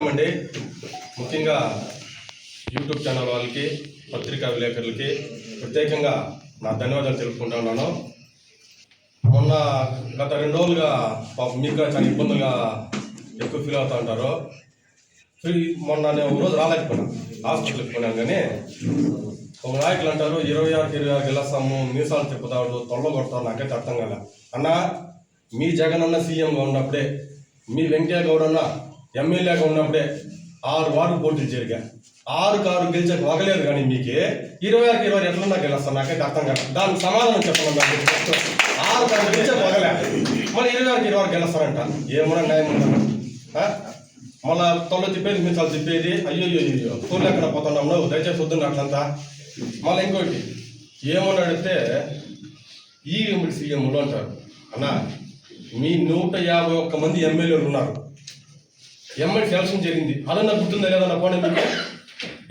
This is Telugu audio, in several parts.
అండి ముఖ్యంగా యూట్యూబ్ ఛానల్ వాళ్ళకి పత్రికా విలేకరులకి ప్రత్యేకంగా నా ధన్యవాదాలు తెలుపుకుంటున్నాను మొన్న గత రెండు రోజులుగా పాపం మీకు చాలా ఇబ్బందులుగా ఎక్కువ ఫీల్ అవుతూ ఉంటారు. ఫ్రీ మొన్న నేను ఒక రోజు రాలేకపోయినా హాస్పిటల్కి పోయినాను కానీ ఒక నాయకులు అంటారు ఇరవై ఆరుకి ఇరవై ఆరుకి వెళ్ళొస్తాము మీసాలు తిప్పుతాడు తొల్ల కొడతాడు నాకైతే అర్థం కాలే. అన్న మీ జగన్ అన్న సీఎంగా ఉన్నప్పుడే మీ వెంకయ్య గౌడ్ అన్న ఎమ్మెల్యేగా ఉన్నప్పుడే ఆరు వార్డు పోటీలు చేరిగా ఆరు కారు గెలిచే వగలేదు కానీ మీకు ఇరవై ఆరు ఇరవై ఎట్లన్నా గెలుస్తాను నాకైతే అర్థం కాదు. దానికి సమాధానం చెప్పండి నాకు ఆరు కారు గెలిచే వగలే. మళ్ళీ ఇరవై ఆరుకి ఇరవై ఆరు గెలుస్తారంట. ఏమన్నా న్యాయం ఉందా? మళ్ళా తొల్ల తిప్పేది మీసాలు తిప్పేది. అయ్యో అయ్యో అయ్యో స్కూల్ ఎక్కడ పోతున్నాం నువ్వు? దయచేసి వద్దు అట్లంతా మళ్ళీ ఇంకోటి ఏమని అడిగితే ఈ ఎంపీ సీఎంలు అంటారు. అన్నా మీ నూట యాభై ఒక్క మంది ఎమ్మెల్యేలు ఉన్నారు. ఎంఎల్ సెలక్షన్ జరిగింది. అలా నాకు గుర్తుందా లేదా నా పోనీ మీకు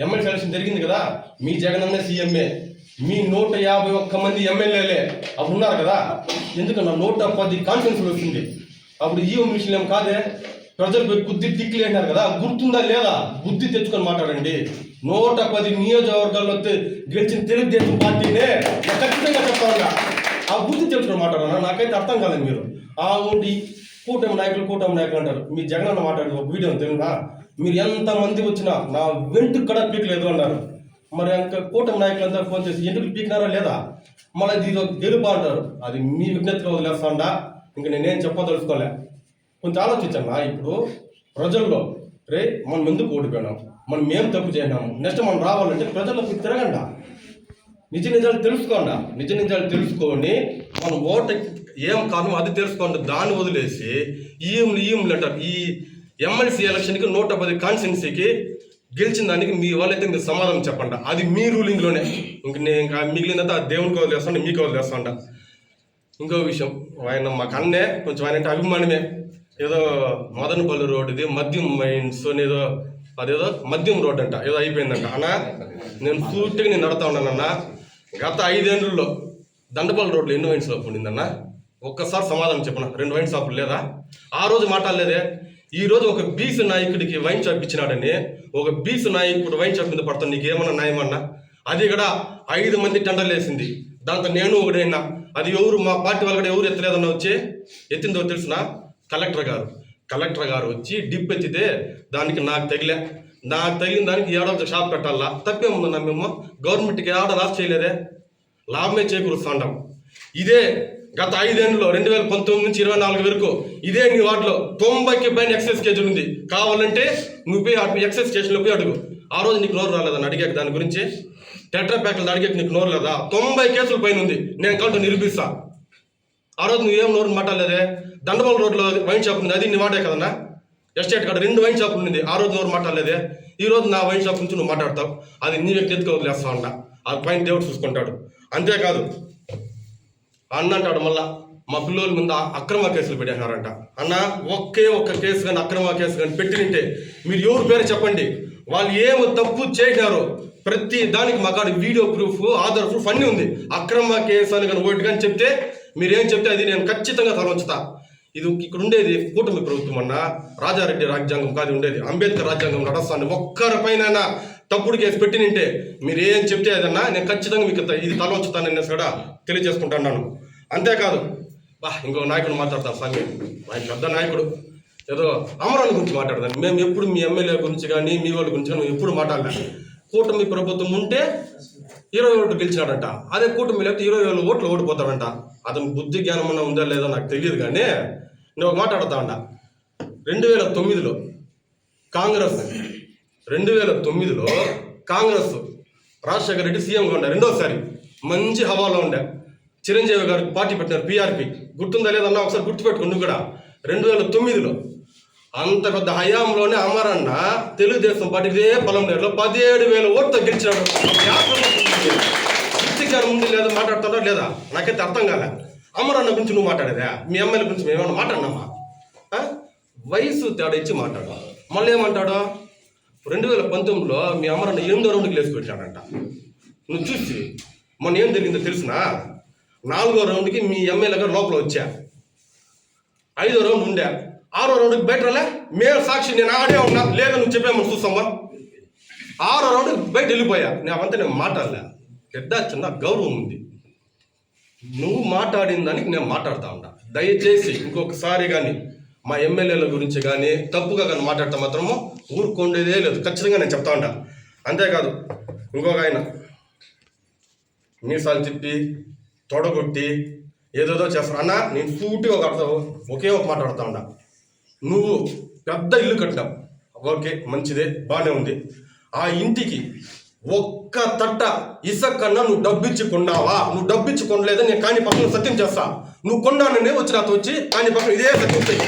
ఎమ్మెల్సీ సెలక్షన్ జరిగింది కదా? మీ జగన్ సీఎంఏ మీ నూట యాభై ఒక్క మంది ఎమ్మెల్యేలే అప్పుడు ఉన్నారు కదా? ఎందుకన్నా నూట పది కాన్ఫిడెన్స్ వచ్చింది అప్పుడు ఈ మిషన్ ఏం కాదే? ప్రజలు బుద్ధి టిక్లు అంటారు కదా? గుర్తుందా లేదా? బుద్ధి తెచ్చుకొని మాట్లాడండి. నూట పది నియోజకవర్గాల్లో గెలిచిన తెలుగుదేశం పార్టీనే ఖచ్చితంగా చెప్తా ఉన్నా. ఆ బుద్ధి తెచ్చుకొని మాట్లాడారా? నాకైతే అర్థం కాలేదు మీరు. ఆ ఉండి కూటమి నాయకులు కూటమి నాయకులు అంటారు. మీ జగన్ అన్న మాట్లాడి ఒక వీడియో తెలుగునా? మీరు ఎంత మంది వచ్చినా నా వెంటు కడ పీకలేదు అన్నారు. మరి ఇంకా కూటమి నాయకులంతా ఫోన్ చేసి ఎందుకు పీకినారా లేదా? మళ్ళీ ఇది ఒక గెలుపు అంటారు. అది మీ విజ్ఞతగా వదిలేస్తాండా? ఇంకా నేనేం చెప్పదలుచుకోలే. కొంచెం ఆలోచించన్నా ఇప్పుడు ప్రజల్లో రే మనం ఎందుకు ఓడిపోయినాం? మనం మేము తప్పు చేసినాము? నెక్స్ట్ మనం రావాలంటే ప్రజలకు తిరగండా. నిజ నిజాలు తెలుసుకోండి. నిజ నిజాలు తెలుసుకొని మనం ఓట ఏం కారణం అది తెలుసుకోండి. దాన్ని వదిలేసి ఈఎం ఈఎం అంటారు ఈ ఎమ్మెల్సీ ఎలక్షన్కి నూట పది కాన్స్టిట్యున్సీకి గెలిచిన దానికి మీ వాళ్ళైతే మీరు సమాధానం చెప్పండి. అది మీ రూలింగ్లోనే. ఇంక నేను ఇంకా మిగిలినంత ఆ దేవునికి మీ మీకు వదిలేస్తాండ. ఇంకో విషయం ఆయన మాకు అన్నే కొంచెం ఆయన అంటే అభిమానమే. ఏదో మదనపల్లి రోడ్ ఇది మద్యం మైన్స్ ఏదో అదేదో మద్యం రోడ్ అంట ఏదో అయిపోయిందంట. అన్న నేను పూర్తిగా నేను నడతా ఉన్నానన్నా గత ఐదేళ్ళలో దండపల్లి రోడ్లో ఎన్ని వైన్ షాప్ ఉండిందన్న? ఒక్కసారి సమాధానం చెప్పిన? రెండు వైన్ షాపులు లేదా? ఆ రోజు మాట్లాడలేదే ఈ రోజు ఒక బీసు నాయకుడికి వైన్ షాప్ ఇచ్చినాడని ఒక బీసు నాయకుడు వైన్ షాప్ మీద నీకు ఏమన్నా న్యాయమన్నా అది కూడా ఐదు మంది టెండర్లు వేసింది. దాంతో నేను ఒకడైనా అది ఎవరు? మా పార్టీ వాళ్ళు కూడా ఎవరు ఎత్తలేదన్న వచ్చి? ఎత్తిందో తెలిసిన? కలెక్టర్ గారు. కలెక్టర్ గారు వచ్చి డిప్ ఎత్తితే దానికి నాకు తగిలే. నాకు తగిలిన దానికి ఏడాది షాప్ పెట్టాలా తప్పేముందన్నా మేము గవర్నమెంట్కి ఏడ లాస్ చేయలేదే. లాభమే చేకూరుస్తాండం ఇదే గత ఐదేళ్ళలో రెండు వేల పంతొమ్మిది నుంచి ఇరవై నాలుగు వరకు ఇదే నీ వాటిలో తొంభైకి పైన ఎక్సైజ్ కేజీ ఉంది. కావాలంటే నువ్వు పోయి అటు ఎక్సైజ్ స్టేషన్లో పోయి అడుగు. ఆ రోజు నీకు నోరు రాలేదని అడిగాక దాని గురించి టెట్రా ప్యాక్లు అడిగాక నీకు నోరు లేదా? తొంభై కేసుల పైన ఉంది. నేను కంటూ నిరూపిస్తా. ఆ రోజు నువ్వేం నోరు మాట్లాడలేదే? దండపల్లి రోడ్లో వైన్ షాప్ ఉంది. అది నీ వాటే కదన్నా? ఎస్టేట్ కాడ రెండు వైన్ షాపులు ఉంది ఆ రోజు నోరు మాట్లాడలేదే. ఈ రోజు నా వైన్ షాప్ నుంచి నువ్వు మాట్లాడతావు. అది నీ వ్యక్తిగత వదిలేస్తా ఉండ ఆ పైన దేవుడు చూసుకుంటాడు. అంతేకాదు అన్న అంటాడు మళ్ళా మా పిల్లల ముందు అక్రమ కేసులు పెట్టేసినారంట. అన్న ఒకే ఒక్క కేసు కానీ అక్రమ కేసు కానీ పెట్టినంటే మీరు ఎవరి పేరు చెప్పండి? వాళ్ళు ఏమి తప్పు చేసినారో ప్రతి దానికి మాకాడ వీడియో ప్రూఫ్ ఆధార్ ప్రూఫ్ అన్నీ ఉంది. అక్రమ కేసు అని కానీ ఒకటి కానీ చెప్తే మీరు ఏం చెప్తే అది నేను ఖచ్చితంగా తలవంచుతా. ఇది ఇక్కడ ఉండేది కూటమి ప్రభుత్వం అన్న రాజారెడ్డి రాజ్యాంగం కాదు ఉండేది అంబేద్కర్ రాజ్యాంగం నడస్తాను ఒక్కరిపైన తప్పుడు కేసు పెట్టినంటే మీరు ఏం చెప్తే అదన్నా నేను ఖచ్చితంగా మీకు ఇది ఇది తలవంచుతానని కూడా తెలియజేసుకుంటున్నాను అంతేకాదు బా ఇంకో నాయకుడు మాట్లాడతాను స్వామి. ఆయన పెద్ద నాయకుడు. ఏదో అమరాల గురించి మాట్లాడదాం మేము ఎప్పుడు మీ ఎమ్మెల్యే గురించి కానీ మీ వాళ్ళ గురించి కానీ ఎప్పుడు మాట్లాడలేదు కూటమి ప్రభుత్వం ఉంటే ఇరవై ఓట్లు గెలిచినాడంట. అదే కూటమి లేకపోతే ఇరవై వేల ఓట్లు ఓడిపోతాడంట. అతను బుద్ధి జ్ఞానం ఉందా లేదో నాకు తెలియదు కానీ నేను ఒక మాట్లాడతా ఉండ. రెండు వేల తొమ్మిదిలో కాంగ్రెస్ రెండు వేల తొమ్మిదిలో కాంగ్రెస్ రాజశేఖర రెడ్డి సీఎంగా ఉండే. రెండోసారి మంచి హవాలో ఉండే. చిరంజీవి గారు పార్టీ పెట్టినారు పీఆర్పీ. గుర్తుందా లేదన్నా ఒకసారి గుర్తుపెట్టుకో నువ్వు కూడా. రెండు వేల తొమ్మిదిలో అంత పెద్ద హయాంలోనే అమరన్న తెలుగుదేశం పార్టీ ఇదే పొలం నేరులో పదిహేడు వేల ఓట్లు గెలిచినాడు. ముందు లేదా మాట్లాడుతున్నాడా లేదా? నాకైతే అర్థం కాలే. అమరన్న గురించి నువ్వు మాట్లాడేదా? మీ అమ్మాయిల గురించి మేము ఏమన్నా మాట్లాడినామా? వయసు తేడా ఇచ్చి మాట్లాడు మళ్ళీ ఏమంటాడు? రెండు వేల పంతొమ్మిదిలో మీ అమరన్న ఎనిమిదో రౌండ్కి లేచి పెట్టాడంట. నువ్వు చూసి మొన్న ఏం జరిగిందో తెలిసినా? నాలుగో రౌండ్కి మీ ఎమ్మెల్యే గారు లోపల వచ్చా. ఐదో రౌండ్ ఉండే. ఆరో రౌండ్కి బయట రాలే మేము సాక్షి నేను ఆడే ఉన్నా. లేదా నువ్వు చెప్పేమని చూస్తామా ఆరో రౌండ్కి బయట వెళ్ళిపోయా. నేను అవంతా నేను మాట్లాడలే. పెద్ద చిన్న గౌరవం ఉంది. నువ్వు మాట్లాడిన దానికి నేను మాట్లాడుతా ఉంటా. దయచేసి ఇంకొకసారి కానీ మా ఎమ్మెల్యేల గురించి కానీ తప్పుగా కానీ మాట్లాడితే మాత్రము ఊరుకుండేదే లేదు. ఖచ్చితంగా నేను చెప్తా ఉంటా. అంతేకాదు ఇంకొక ఆయన మీసాలు తిప్పి తొడగొట్టి ఏదేదో చేస్తాను అన్న నేను సూటి ఒక ఒకే ఒక మాట్లాడుతూ ఉంటా. నువ్వు పెద్ద ఇల్లు కట్టావు ఓకే మంచిదే బాగానే ఉంది. ఆ ఇంటికి ఒక్క ఒక్క తట్ట ఇసక్కన్నా నువ్వు డబ్బిచ్చి కొన్నావా నువ్వు డబ్బిచ్చి కొనలేదు నేను కాని పక్కన సత్యం చేస్తా. నువ్వు కొన్నాననే వచ్చి నాతో వచ్చి కాని పక్కన ఇదే సత్యం చెయ్యి.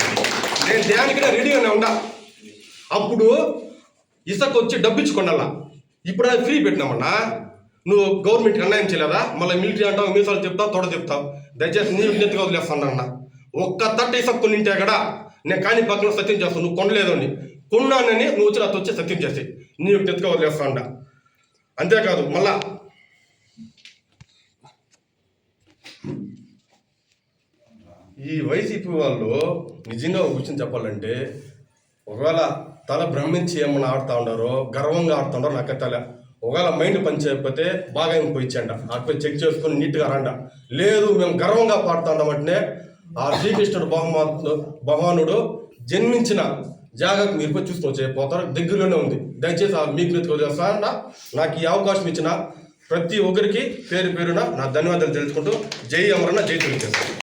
నేను దేనికైనా రెడీగానే ఉండా అప్పుడు ఇసక్ వచ్చి డబ్బిచ్చి కొనాలా ఇప్పుడు అది ఫ్రీ పెట్టినామన్నా? నువ్వు గవర్నమెంట్కి అన్యాయం చేయలేదా? మళ్ళీ మిలిటరీ అంటావు మీసాలు చెప్తావు తోడ చెప్తావు. దయచేసి నీ విజ్ఞతగా వదిలేస్తాను అన్న ఒక్క తట్ట ఇసుక కొనింటే కదా నేను కాని పక్కన సత్యం చేస్తాను నువ్వు కొనలేదు అని కొన్నానని నువ్వు వచ్చి నాతో వచ్చి సత్యం చేసి నీ విజ్ఞతగా వదిలేస్తా అంట అంతేకాదు మళ్ళా. ఈ వైసీపీ వాళ్ళు నిజంగా ఒక విషయం చెప్పాలంటే ఒకవేళ తల భ్రమించి ఏమన్నా ఆడుతూ ఉండారో గర్వంగా ఆడుతుండారో నాకు తల. ఒకవేళ మైండ్ పని చేయకపోతే బాగా పోయిచ్చండ అక్కడ చెక్ చేసుకొని నీట్గా రండ. లేదు మేము గర్వంగా పాడుతున్నామంటే ఆ శ్రీకృష్ణుడు బహుమా బహుమానుడు జన్మించిన జాగ్రత్త మీరు పోయి చూసుకొని చేయకపోతారు దగ్గరలోనే ఉంది. దయచేసి ఆ మీకు మీద వదిలేస్తా నాకు ఈ అవకాశం ఇచ్చిన ప్రతి ఒక్కరికి పేరు పేరున నా ధన్యవాదాలు తెలుసుకుంటూ జై అమరణ జై తెలియజేస్తాను